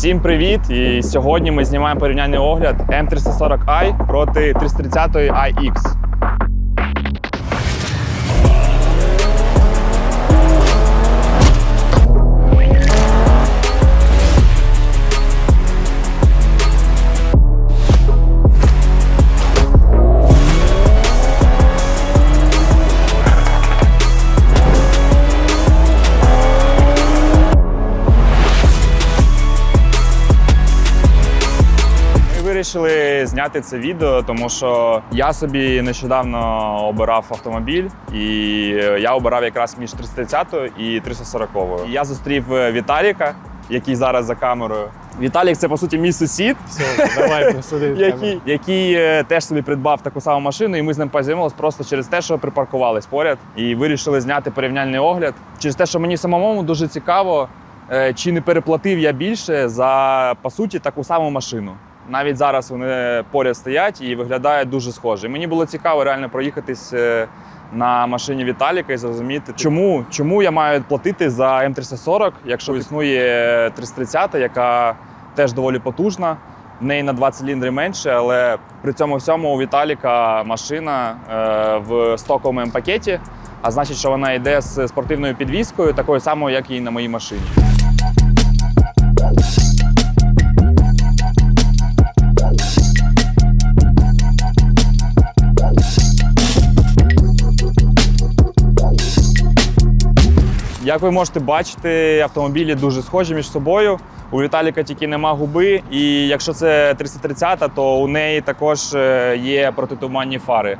Всім привіт! І сьогодні ми знімаємо порівняльний огляд M340i проти 330 iX. Зняти це відео, тому що я собі нещодавно обирав автомобіль, і я обирав якраз між 330 і 340. І я зустрів Віталіка, який зараз за камерою. Віталік це по суті мій сусід, Все, давай який, який е, теж собі придбав таку саму машину, і ми з ним познайомилися просто через те, що припаркувались поряд і вирішили зняти порівняльний огляд. Через те, що мені самому дуже цікаво, е, чи не переплатив я більше за по суті таку саму машину. Навіть зараз вони поряд стоять і виглядають дуже схоже. Мені було цікаво реально проїхатись е, на машині Віталіка і зрозуміти, чому, чому я маю платити за М340, якщо існує 330, яка теж доволі потужна. В неї на 2 циліндри менше, але при цьому всьому у Віталіка машина е, в стоковому пакеті, а значить, що вона йде з спортивною підвіскою, такою самою, як і на моїй машині. Як ви можете бачити, автомобілі дуже схожі між собою. У Віталіка тільки нема губи, і якщо це 330, то у неї також е, є протитуманні фари.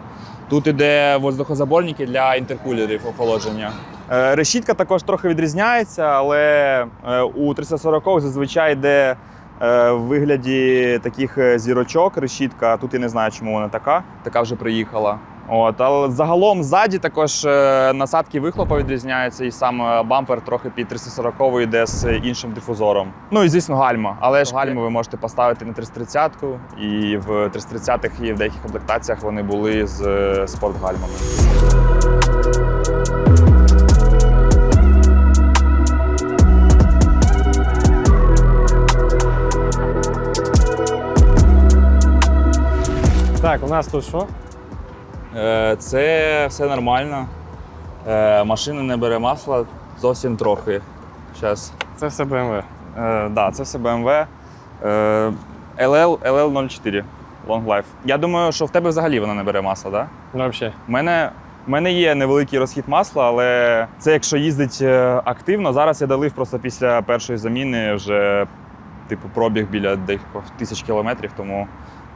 Тут іде воздухозаборники для інтеркулерів охолодження. Е, Решітка також трохи відрізняється, але е, у 340 зазвичай йде в вигляді таких зірочок решітка. Тут я не знаю, чому вона така. Така вже приїхала. От, але загалом ззаді також е, насадки вихлопа відрізняються, і сам е, бампер трохи під 340 йде з іншим дифузором. Ну і звісно, гальма. Але ж гальму ви можете поставити на 330-ку, і в 330-х і в деяких комплектаціях вони були з е, спортгальмами. Так, у нас тут що? Е, Це все нормально. Е, Машина не бере масла зовсім трохи. Зараз. Це все BMW. Е, да, це все BMW. LL, LL04 Long Life. Я думаю, що в тебе взагалі вона не бере масла, так? Да? Ну, взагалі. У мене, в мене є невеликий розхід масла, але це якщо їздить активно. Зараз я долив просто після першої заміни вже типу пробіг біля декількох тисяч кілометрів, тому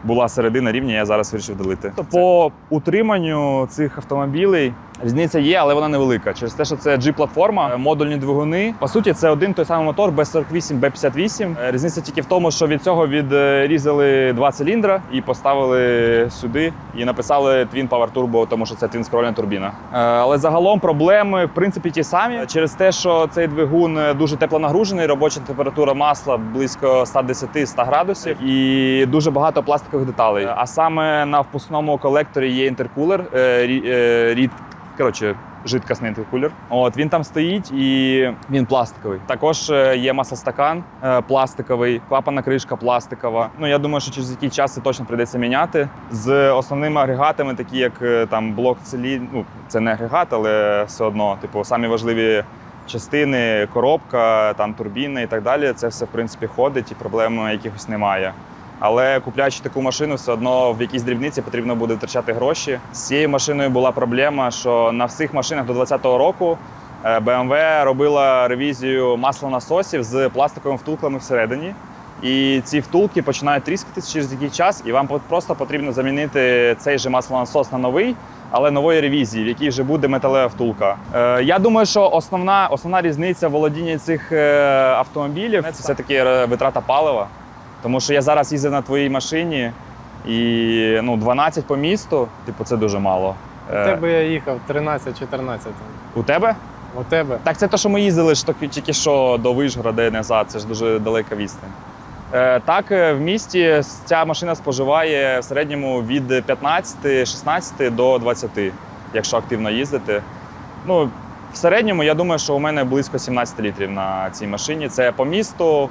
була середина рівня, я зараз вирішив долити. По утриманню цих автомобілей різниця є, але вона невелика. Через те, що це G-платформа, модульні двигуни. По суті, це один той самий мотор B48, B58. Е, Різниця тільки в тому, що від цього відрізали два циліндра і поставили сюди і написали Twin Power Turbo, тому що це twin скрольна турбіна. Е, Але загалом проблеми в принципі ті самі через те, що цей двигун е, дуже теплонагружений, робоча температура масла близько 110-100 градусів і дуже багато пластикових деталей. А саме на впускному колекторі є інтеркулер, е, рі- е, рід, коротше, жидкісний інтеркулер. От він там стоїть і він пластиковий. Також е, є маслостакан е, пластиковий, клапана кришка пластикова. Ну я думаю, що через який час це точно прийдеться міняти. З основними агрегатами, такі як е, там блок целі, ну це не агрегат, але все одно, типу, самі важливі. Частини, коробка, там турбіни і так далі. Це все в принципі ходить і проблем якихось немає. Але купляючи таку машину, все одно в якійсь дрібниці потрібно буде втрачати гроші. З цією машиною була проблема, що на всіх машинах до 2020 року е, BMW робила ревізію маслонасосів з пластиковими втулками всередині. І ці втулки починають тріскатись через який час, і вам просто потрібно замінити цей же маслонасос на новий, але нової ревізії, в якій вже буде металева втулка. Е, я думаю, що основна, основна різниця володіння цих е, автомобілів це все-таки е, витрата палива. Тому що я зараз їздив на твоїй машині і ну, 12 по місту, типу, це дуже мало. У Е, тебе я їхав 13-14. у тебе? У тебе? Так, це те, що ми їздили ж тільки що до Вишгорода і назад, це ж дуже далека відстань. Е, так, е, в місті ця машина споживає в середньому від 15-16 до 20, якщо активно їздити. Ну, в середньому я думаю, що у мене близько 17 літрів на цій машині. Це по місту.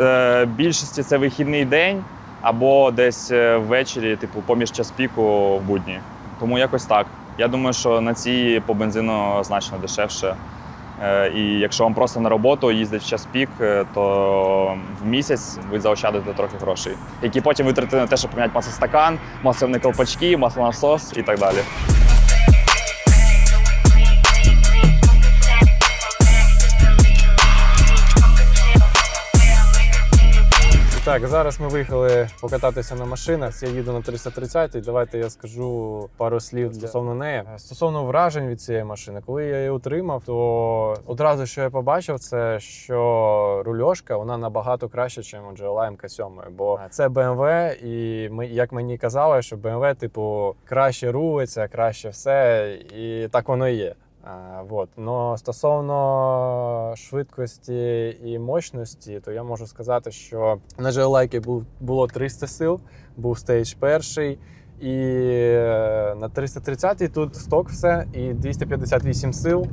Е, більшості це вихідний день або десь е, ввечері, типу, поміж час піку в будні. Тому якось так. Я думаю, що на цій по бензину значно дешевше. Е, І якщо вам просто на роботу їздить в час пік, то в місяць ви заощадите трохи грошей, які потім витратите на те, щоб поміняти маслостакан, масляні колпачки, маслонасос і так далі. Так, зараз ми виїхали покататися на машинах. Я їду на 330 Давайте я скажу пару слів стосовно неї. Стосовно вражень від цієї машини, коли я її отримав, то одразу що я побачив, це що рульошка вона набагато краще, ніж у GLA MK7. Бо це BMW, і ми, як мені казали, що BMW, типу, краще рулиться, краще все, і так воно і є. Вот. Но стосовно швидкості і мощності, то я можу сказати, що на був, було 300 сил, був стейдж перший, і е, на 330 тут сток все, і 258 сил.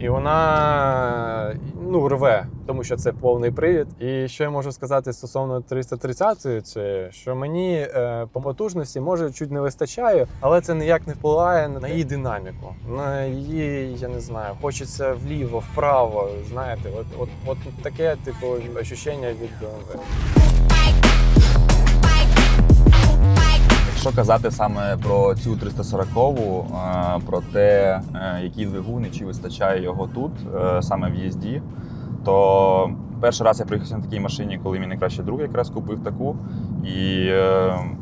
І вона ну, рве, тому що це повний привід. І що я можу сказати стосовно 330 це що мені е, по потужності може чуть не вистачає, але це ніяк не впливає на її динаміку. На її, я не знаю, хочеться вліво, вправо. Знаєте, от, от, от таке типу ощущення від BMW. Якщо казати саме про цю 340-ву, е, про те, е, який двигун чи вистачає його тут, е, саме в їзді, то перший раз я приїхав на такій машині, коли мій найкращий друг якраз купив таку. І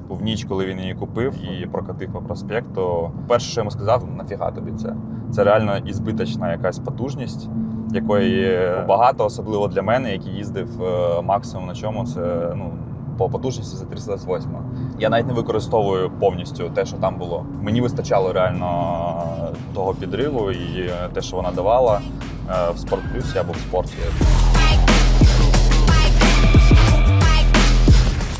в ніч, коли він її купив і прокатив по проспекту, перше, що я йому сказав, нафіга тобі це? Це реально ізбиточна якась потужність, якої багато, особливо для мене, який їздив максимум на чому. Це ну по потужності за 328. Я навіть не використовую повністю те, що там було. Мені вистачало реально того підриву і те, що вона давала е, в спорт плюсі або в спорті.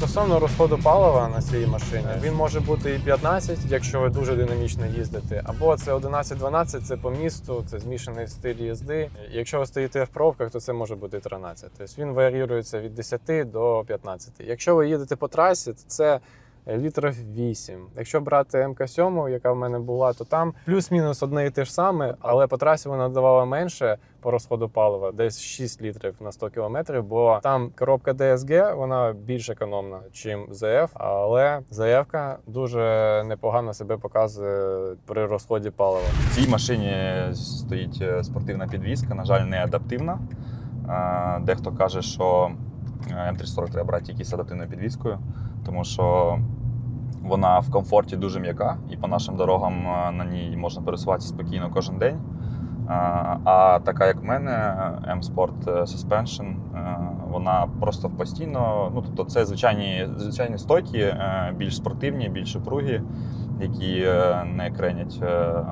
Стосовно розходу палива на цій машині, він може бути і 15, якщо ви дуже динамічно їздите, або це 11-12, це по місту, це змішаний стиль їзди. Якщо ви стоїте в пробках, то це може бути 13. Тобто він варіюється від 10 до 15. Якщо ви їдете по трасі, то це літрів 8. Якщо брати МК7, яка в мене була, то там плюс-мінус одне і те ж саме, але по трасі вона давала менше по розходу палива, десь 6 літрів на 100 кілометрів, бо там коробка DSG, вона більш економна, ніж ZF, але ZF дуже непогано себе показує при розході палива. В цій машині стоїть е, спортивна підвізка, на жаль, не адаптивна. Е, Дехто каже, що е, М340 треба брати тільки з адаптивною підвіскою, тому що вона в комфорті дуже м'яка, і по нашим дорогам е, на ній можна пересуватися спокійно кожен день. Е, А така, як в мене, M-Sport Suspension, е, вона просто постійно. Ну, тобто, це звичайні, звичайні стойки, більш спортивні, більш упругі, які не кренять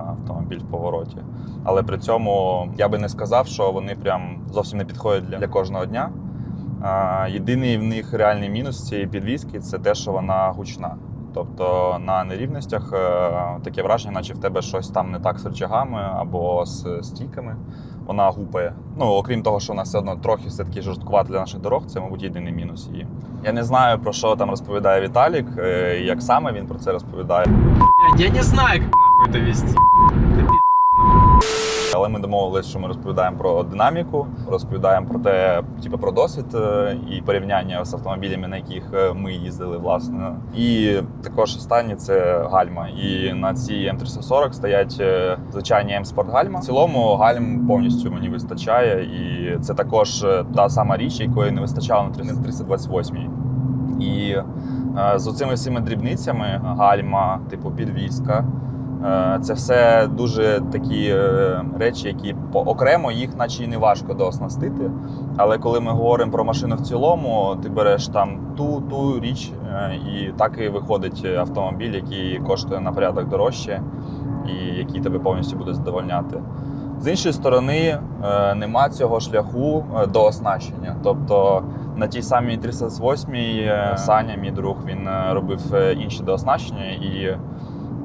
автомобіль в повороті. Але при цьому я би не сказав, що вони прям зовсім не підходять для, кожного дня. Єдиний в них реальний мінус цієї підвіски це те, що вона гучна. Тобто на нерівностях е, таке враження, наче в тебе щось там не так з рычагами або з стійками. Вона гупає. Ну, окрім того, що вона все одно трохи все-таки жорсткувата для наших дорог, це, мабуть, єдиний мінус її. Я не знаю, про що там розповідає Віталік, е, як саме він про це розповідає. Я не знаю, як нахуй это вести. Але ми домовилися, що ми розповідаємо про динаміку, розповідаємо про те, типу, про досвід е, і порівняння з автомобілями, на яких е, ми їздили, власне. І також останнє це гальма. І на цій М340 стоять е, звичайні М-спорт гальма. В цілому гальм повністю мені вистачає, і це також та сама річ, якої не вистачало на 328. І з оцими всіми дрібницями гальма, типу підвізка. Е, Це все дуже такі е, речі, які окремо їх, наче і не важко дооснастити. Але коли ми говоримо про машину в цілому, ти береш там ту ту річ, е, і так і виходить автомобіль, який коштує на порядок дорожче, і який тебе повністю буде задовольняти. З іншої сторони, нема цього шляху до оснащення. Тобто на тій самій 308 е, Саня, мій друг, він робив інші дооснащення і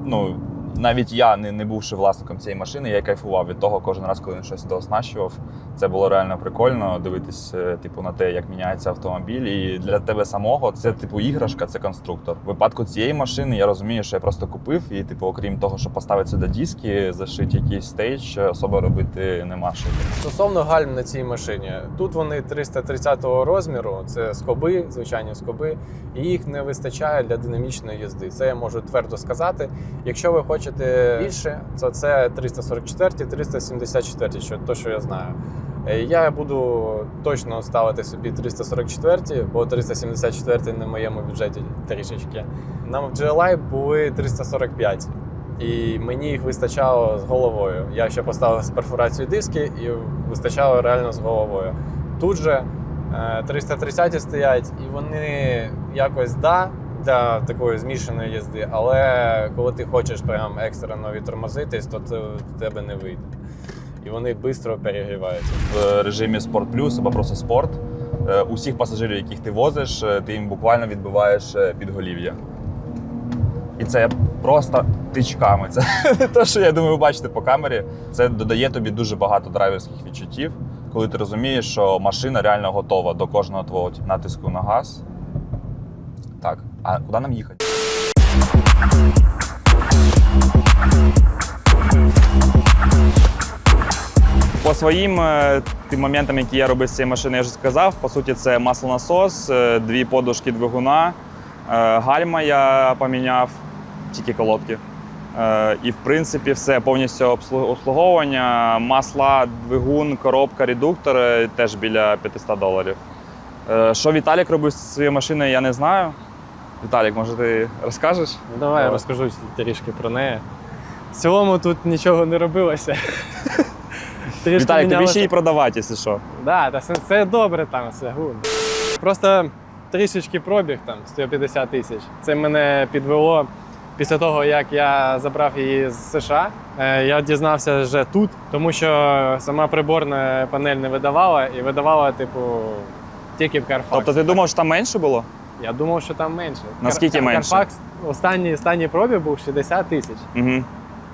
ну. Навіть я, не, не бувши власником цієї машини, я кайфував від того кожен раз, коли він щось дооснащував. Це було реально прикольно дивитись, е, типу, на те, як міняється автомобіль. І для тебе самого це типу іграшка, це конструктор. В випадку цієї машини я розумію, що я просто купив, і типу, окрім того, що поставити сюди диски, зашити якийсь стейдж, особо робити нема що. Стосовно гальм на цій машині, тут вони 330 розміру, це скоби, звичайні скоби, і їх не вистачає для динамічної їзди. Це я можу твердо сказати. Якщо ви хочете більше, то це 344, 374, що то, що я знаю. Е, Я буду точно ставити собі 344, бо 374 на моєму бюджеті трішечки. Нам в GLI були 345. І мені їх вистачало з головою. Я ще поставив з перфорацією диски і вистачало реально з головою. Тут же е, 330 стоять, і вони якось да для такої змішаної їзди, але коли ти хочеш прям екстрено відтормозитись, то це в тебе не вийде. І вони швидко перегріваються. в режимі Спорт Плюс або просто спорт. е, Усіх пасажирів, яких ти возиш, е, ти їм буквально відбиваєш е, підголів'я. І це просто тичками. Це те, що я думаю, ви бачите по камері. Це додає тобі дуже багато драйверських відчуттів, коли ти розумієш, що машина реально готова до кожного твого натиску на газ. Так, а куди нам їхати? По своїм е, тим моментам, які я робив з цією машиною, я вже сказав. По суті, це маслонасос, е, дві подушки двигуна, е, гальма я поміняв, тільки колодки. І в принципі все повністю обслуговування. Масла, двигун, коробка, редуктор теж біля 500 доларів. Що Віталік робив з своєю машиною, я не знаю. Віталік, може ти розкажеш? Ну, давай я розкажу трішки про неї. В цілому тут нічого не робилося. Трішки Віталік, тобі мінялося- ще й продавати, якщо що. Да, та це, це добре там, все гуд. Просто трішечки пробіг там 150 тисяч. Це мене підвело після того, як я забрав її з США. Е, Я дізнався вже тут, тому що сама приборна панель не видавала і видавала, типу, тільки в Carfax. Тобто ти думав, що там менше було? Я думав, що там менше. Наскільки Car- менше? Carfax, останній, останній пробіг був 60 тисяч. Угу.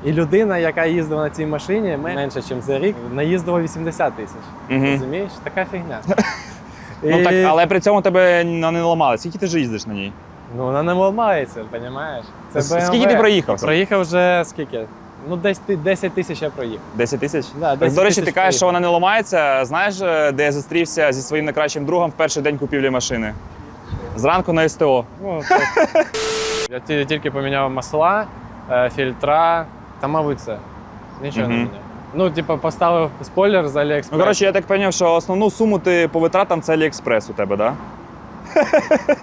І людина, яка їздила на цій машині менше, ніж за рік, наїздила 80 тисяч. Угу. Розумієш? Така фігня. Ну так, але при цьому тебе не ламала. Скільки ти ж їздиш на ній? Ну, вона не ламається, розумієш? Це С- BMW. Скільки ти проїхав? Проїхав вже скільки? Ну, десь 10 тисяч я проїхав. 10 тисяч? Да, Так, 10 до речі, ти кажеш, що вона не ламається. Знаєш, е, де я зустрівся зі своїм найкращим другом в перший день купівлі машини? Зранку на СТО. Так. я тільки поміняв масла, е, фільтра, та, мабуть, це. Нічого не Мгм. міняв. Ну, типу, поставив спойлер з AliExpress. Ну, коротше, я так зрозумів, що основну суму ти по витратам це AliExpress у тебе, так?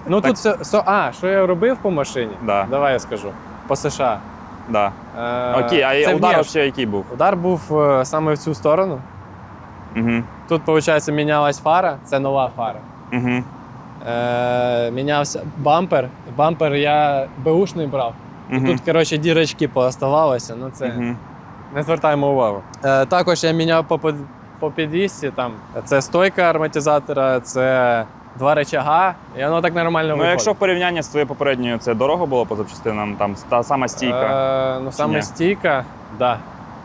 ну тут все, все. А, що я робив по машині? Да. Давай я скажу. По США. Да? Е, Окей, а це удар внеш. взагалі який був? Удар був е, саме в цю сторону. Угу. Тут, виходить, мінялась фара, це нова фара. Угу. Е, мінявся бампер. Бампер я беушний брав. Угу. Тут, коротше, дірочки пооставалися, ну це Угу. не звертаємо увагу. Е, також я міняв по, під- по підвісці. Там це стойка ароматизатора, це два речага, і воно так нормально Ну, виходить. якщо в порівнянні з твоєю попередньою, це дорого було по запчастинам, там та сама стійка. Е, ну, саме ні? стійка, да.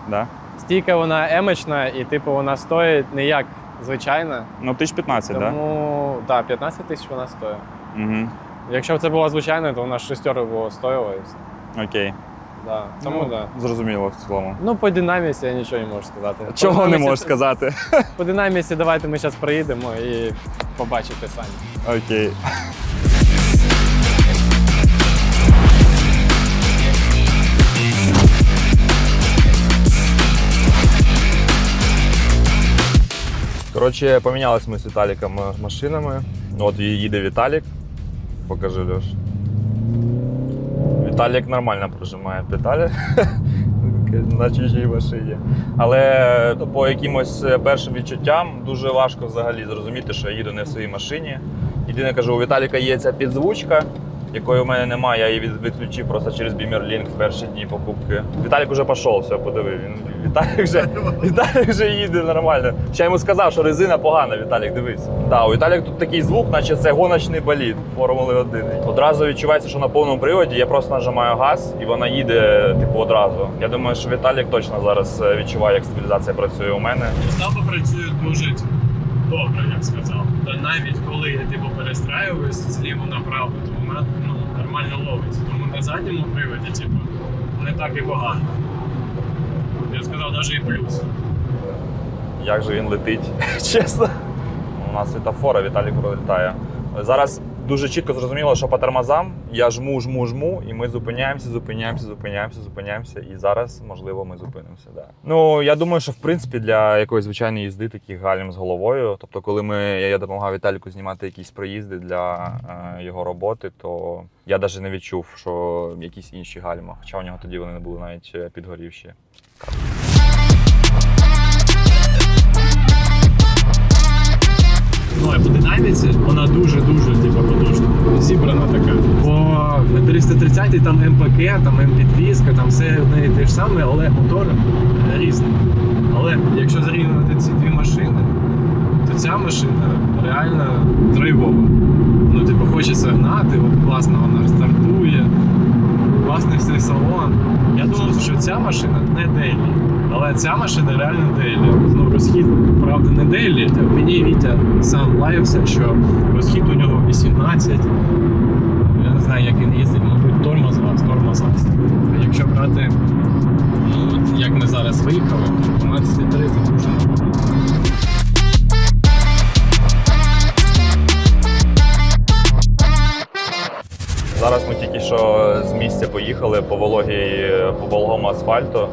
Да? Стійка вона емочна, і типу вона стоїть не як звичайна. Ну, 1015, так? Тому да, 15 тисяч вона стоїть. Угу. Якщо б це була звичайна, то вона шестеро було стоїла і все. Окей. Да. Тому ну, да. Зрозуміло в цілому. Ну, по динаміці я нічого не можу сказати. По Чого не можеш сказати? По динаміці давайте ми зараз приїдемо і побачите самі. Окей. Коротше, помінялись ми з Віталіком е, машинами. От їде Віталік. Покажи, Льош. Віталік нормально прожимає педалі на чужій машині. Але по якимось е, першим відчуттям дуже важко взагалі зрозуміти, що я їду не в своїй машині. Єдине кажу, у Віталіка є ця підзвучка, якої в мене немає, я її від- відключив просто через Beamer в перші дні покупки. Віталік уже пішов, все, подиви. Він Віталік вже, Віталік вже їде нормально. Ще йому сказав, що резина погана, Віталік, дивись. Да, у Віталік тут такий звук, наче це гоночний болід Формули 1. Одразу відчувається, що на повному приводі я просто нажимаю газ і вона їде типу одразу. Я думаю, що Віталік точно зараз е, відчуває, як стабілізація працює у мене. Стапа працює дуже добре, я б сказав. Та навіть коли я типу перестраююсь зліво направо, то вона ну, нормально ловить. Тому на задньому приводі, типу, не так і погано. Я б сказав, навіть і плюс. Як же він летить, чесно. У нас світофора, Віталій пролітає. Зараз дуже чітко зрозуміло, що по тормозам я жму, жму, жму, і ми зупиняємося, зупиняємося, зупиняємося, зупиняємося. І зараз, можливо, ми зупинимося. Да. Ну, я думаю, що в принципі для якоїсь звичайної їзди таких гальм з головою. Тобто, коли ми, я допомагав Віталіку знімати якісь проїзди для е, його роботи, то я навіть не відчув, що якісь інші гальма. Хоча у нього тоді вони не були навіть е, підгорівші. А по динаміці вона дуже-дуже типу, потужна. Зібрана така. Бо на 330 там МПК, там МП-200, там все одне і те ж саме, але мотор різний. Але якщо зрівняти ці дві машини, то ця машина реально драйвова. Ну, типу, хочеться гнати, от класно вона стартує, класний все салон. Я думав, що ця машина не дейлі, але ця машина реально дейлі. Ну, розхід, правда, не дейлі. Мені Вітя сам лаявся, що розхід у нього 18. Я не знаю, як він їздить, мабуть, тормоз газ, тормоз газ. А якщо брати, ну, як ми зараз виїхали, 12,3 це місця поїхали по вологій, по вологому асфальту.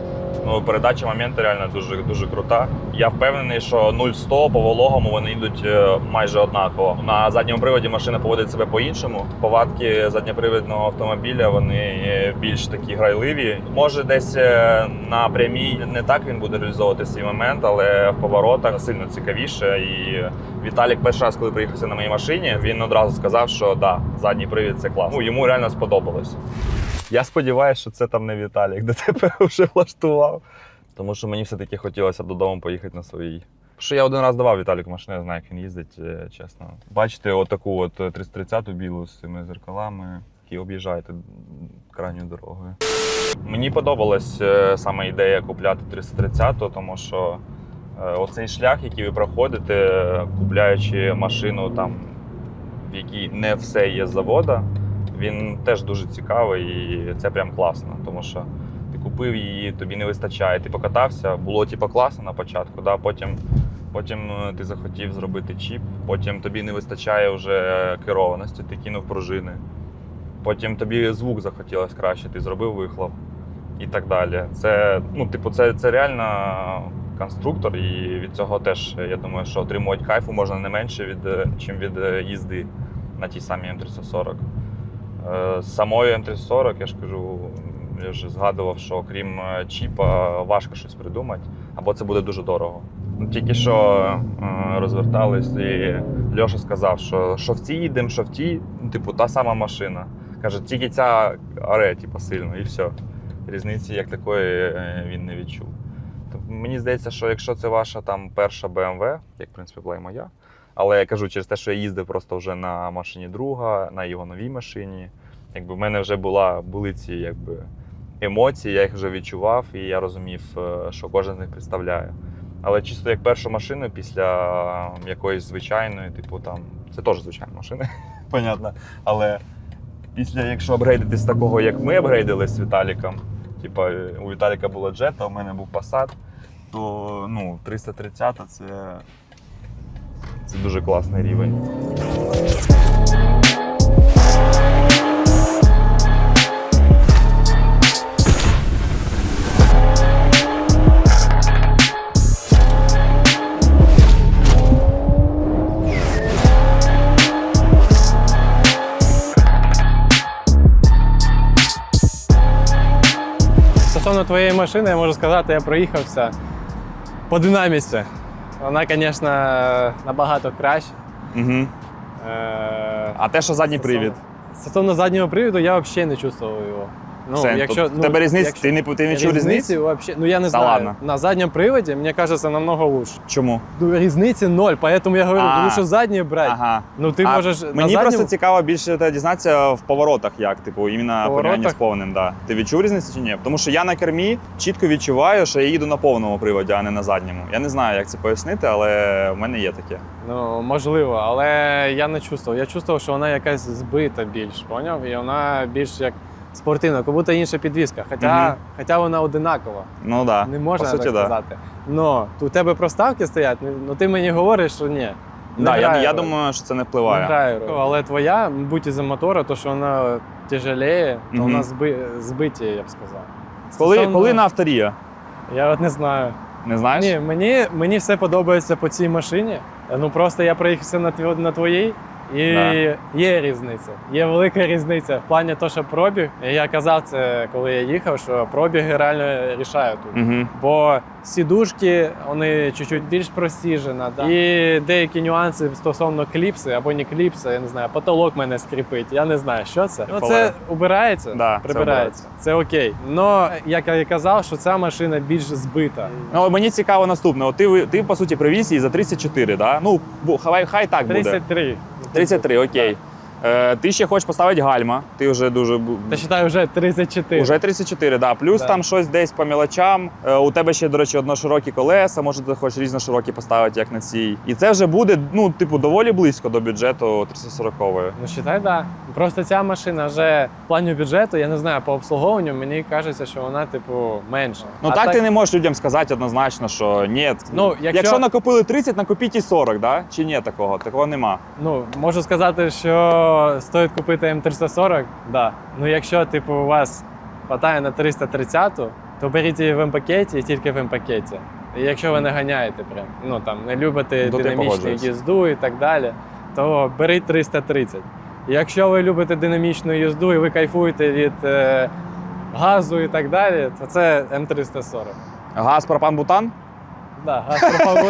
Ну, передача моменти реально дуже дуже крута. Я впевнений, що 0-100 по вологому вони йдуть е, майже однаково. На задньому приводі машина поводить себе по-іншому. Повадки задньопривідного автомобіля вони е, більш такі грайливі. Може, десь е, на прямій не так він буде реалізовувати свій момент, але в поворотах сильно цікавіше. І Віталік перший раз, коли приїхався на моїй машині, він одразу сказав, що да, задній привід це класно. Ну, йому реально сподобалось. Я сподіваюся, що це там не Віталік, де тебе вже влаштував. Тому що мені все-таки хотілося додому поїхати на своїй. Що я один раз давав Віталіку машину, я знаю, як він їздить, е, чесно. Бачите, отаку от 330-ту білу з цими зеркалами, які об'їжджаєте крайньою дорогою. Мені подобалась е, саме ідея купляти 330-ту, тому що е, оцей шлях, який ви проходите, е, купляючи машину там, в якій не все є з завода, він теж дуже цікавий і це прям класно, тому що купив її, тобі не вистачає. Ти покатався, було типу, класно на початку, да? потім, потім е, ти захотів зробити чіп, потім тобі не вистачає вже керованості, ти кинув пружини. Потім тобі звук захотілося краще, ти зробив вихлоп і так далі. Це, ну, типу, це, це реально конструктор, і від цього теж, я думаю, що отримувати кайфу можна не менше, від, е, чим від е, їзди на тій самій М340. Е, самою М340, я ж кажу, я вже згадував, що окрім е, чіпа важко щось придумати, або це буде дуже дорого. Ну, Тільки що е, розвертались, і Льоша сказав, що, що в цій їдемо, що в тій, ну, типу, та сама машина. Каже, тільки ця аре, типу, сильно, і все. Різниці як такої е, він не відчув. Тобто, мені здається, що якщо це ваша там перша BMW, як в принципі була і моя, але я кажу через те, що я їздив просто вже на машині друга, на його новій машині. Якби в мене вже була, були ці якби, емоції, я їх вже відчував, і я розумів, е, що кожен з них представляє. Але чисто як першу машину після якоїсь звичайної, типу там, це теж звичайна машина, понятно. Але після, якщо апгрейдити з такого, як ми апгрейдили з Віталіком, типу у Віталіка було Jetta, у мене був Passat, то ну, 330 це, це дуже класний рівень. Стосовно твоєї машини, я можу сказати, я проїхався по динаміці. Вона, звісно, набагато краще. Угу. Е, А те, що задній привід. Стосовно заднього приводу, я взагалі не чувствував його. Ну, Все, якщо, тут в тебе різниця, якщо- ти не, ти не чув різниці? вообще, ну я не Та знаю. ладно. На заднем приводе, мне кажется, намного лучше. Чому? Ну, різниці ноль, поэтому я говорю, А. лучше заднє брати. Ага. Ну ти А можеш на Мені задньому... просто цікаво більше те дізнатися в поворотах, як, типу, іменно В порівняння з повним. Да. Ти відчув різницю чи ні? Тому що я на кермі чітко відчуваю, що я їду на повному приводі, а не на задньому. Я не знаю, як це пояснити, але в мене є таке. Ну, можливо, але я не чувствував. Я чувствував, що вона якась збита більш, поняв? І вона більш як спортивна, як будто інша підвізка. Хоча, Мгм. хоча вона одинакова. Ну так. Не можна По суті, так да. сказати. Но у тебе проставки стоять, ну ну ти мені говориш, що ні. Не Да, я, грає я роль. думаю, що це не впливає. грає роль. Але твоя, мабуть, із-за мотора, то що вона тяжелее, то Мгм. вона зби... збиті, я б сказав. Коли, Стосовно- коли на авторія? Я от не знаю. Не знаєш? Ні, мені, мені все подобається по цій машині. Ну просто я проїхався на, тво- на твоїй. І Да. є різниця. Є велика різниця в плані того, що пробіг. Я казав це, коли я їхав, що пробіги реально рішають тут. Угу. Бо сідушки вони чуть-чуть більш просіжена. Да? І деякі нюанси стосовно кліпси або не кліпси, я не знаю, потолок мене скрипить. Я не знаю, що це. Ну, це Фале. убирається, Да, прибирається. Це, окей. Но як я і казав, що ця машина більш збита. Ну, мені цікаво наступне. От ти, ти по суті привіз її за 34, да? Ну, хай, хай так буде. 33. 33, окей. Е, ти ще хочеш поставити гальма. Ти вже дуже Та считай, вже 34. Уже 34, да. Плюс Да. там щось десь по мілочам. Е, у тебе ще, до речі, одноширокі колеса, може ти хочеш різноширокі поставити, як на цій. І це вже буде, ну, типу, доволі близько до бюджету 340-ї. Ну, считай, да. Просто ця машина вже в плані бюджету, я не знаю, по обслуговуванню мені кажеться, що вона, типу, менша. Ну А так, ти не можеш людям сказати однозначно, що ні. Ну, якщо- якщо... накопили 30, накопіть і 40, да? Чи ні такого? Такого нема. Ну, можу сказати, що стоїть купити М340, да. Ну, якщо, типу, у вас хватає на 330, то беріть її в М-пакеті і тільки в М-пакеті. І якщо ви не ганяєте прям, ну там не любите Ну, динамічну їзду і так далі, то беріть 330. Якщо ви любите динамічну їзду і ви кайфуєте від е, газу і так далі, то це М340. Газ, пропан, бутан? Да, газ пропав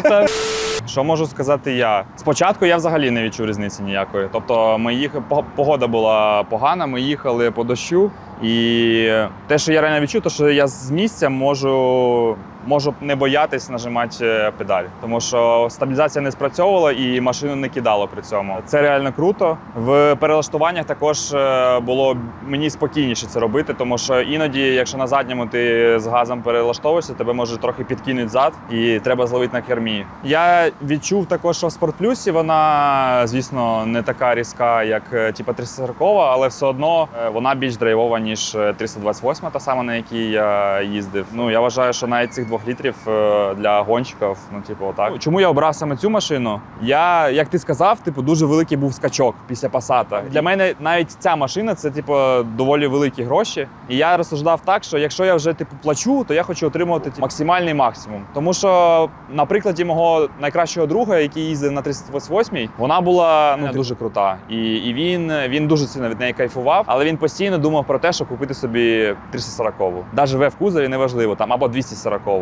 Що можу сказати я? Спочатку я взагалі не відчув різниці ніякої. Тобто, ми їх... пог- погода була погана, ми їхали по дощу. І те, що я реально відчув, то що я з місця можу, можу не боятись нажимати е, педаль, тому що стабілізація не спрацьовувала і машину не кидало при цьому. Це реально круто. В перелаштуваннях також е, було мені спокійніше це робити, тому що іноді, якщо на задньому ти з газом перелаштовуєшся, тебе може трохи підкинуть зад, і треба зловити на кермі. Я відчув також, що в спортплюсі вона, звісно, не така різка, як е, типа 340, але все одно вона більш драйвова, ніж е, 328, та сама, на якій я їздив. Ну я вважаю, що навіть цих двох літрів е, для гонщиків, ну типу, отак. Чому я обрав саме цю машину? Я, як ти сказав, типу, дуже великий був скачок після пасата. Для мене навіть ця машина це типу доволі великі гроші. І я розсуждав так, що якщо я вже типу плачу, то я хочу отримувати типу, максимальний максимум. Тому що на прикладі мого найкращого друга, який їздив на 328, вона була ну, дуже крута. І, і він, він дуже сильно від неї кайфував, але він постійно думав про те, щоб купити собі 340-ву. Навіть в кузові неважливо, там або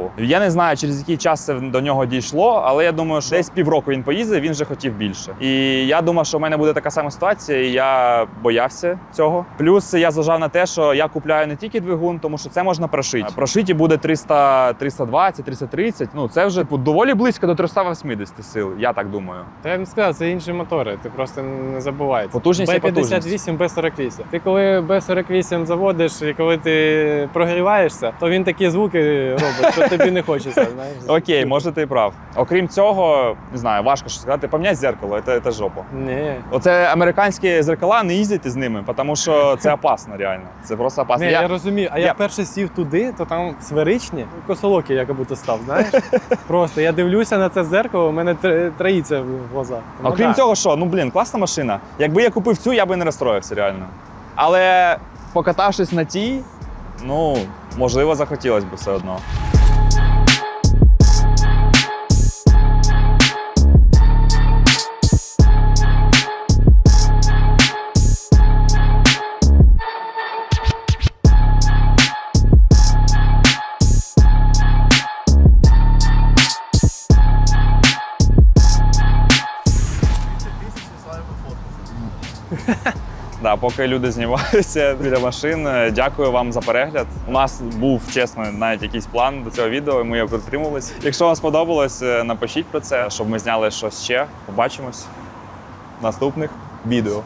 240-ву. Я не знаю, через який час це до нього дійшло, але я думаю, що десь півроку він поїздив, він вже хотів більше. І я думав, що в мене буде така сама ситуація, і я боявся цього. Плюс я зважав на те, що я купляю не тільки двигун, тому що це можна прошити. Прошиті буде 300, 320, 330. Ну це вже типу, доволі близько до 380 сил. Я так думаю. Та я б не сказав, це інші мотори. Ти просто не забувай. Потужність є B58, B48. Ти коли B48 заводиш і коли ти прогріваєшся, то він такі звуки робить, що тобі не хочеться. Знаєш? Окей, може ти і прав. Окрім цього, не знаю, важко що сказати. Поміняй зеркало, це, це жопа. Ні. Оце американські зеркала, не їздять з ними, тому що це опасно, реально. Це просто опасно. Ні, Я- я розумію. А я, я- перше сів туди, то там сферичні косолоки, як будто став, знаєш? Просто я дивлюся на це зеркало, у мене тр- троїться в глазах. Ну, Окрім так. цього, що ну блін, класна машина. Якби я купив цю, я би не розстроївся реально. Але покатавшись на тій, ну можливо, захотілося б все одно. Поки люди знімаються біля машин. Дякую вам за перегляд. У нас був чесно навіть якийсь план до цього відео. і Ми його притримувались. Якщо вам сподобалось, е, напишіть про це, щоб ми зняли щось ще. Побачимось в наступних відео.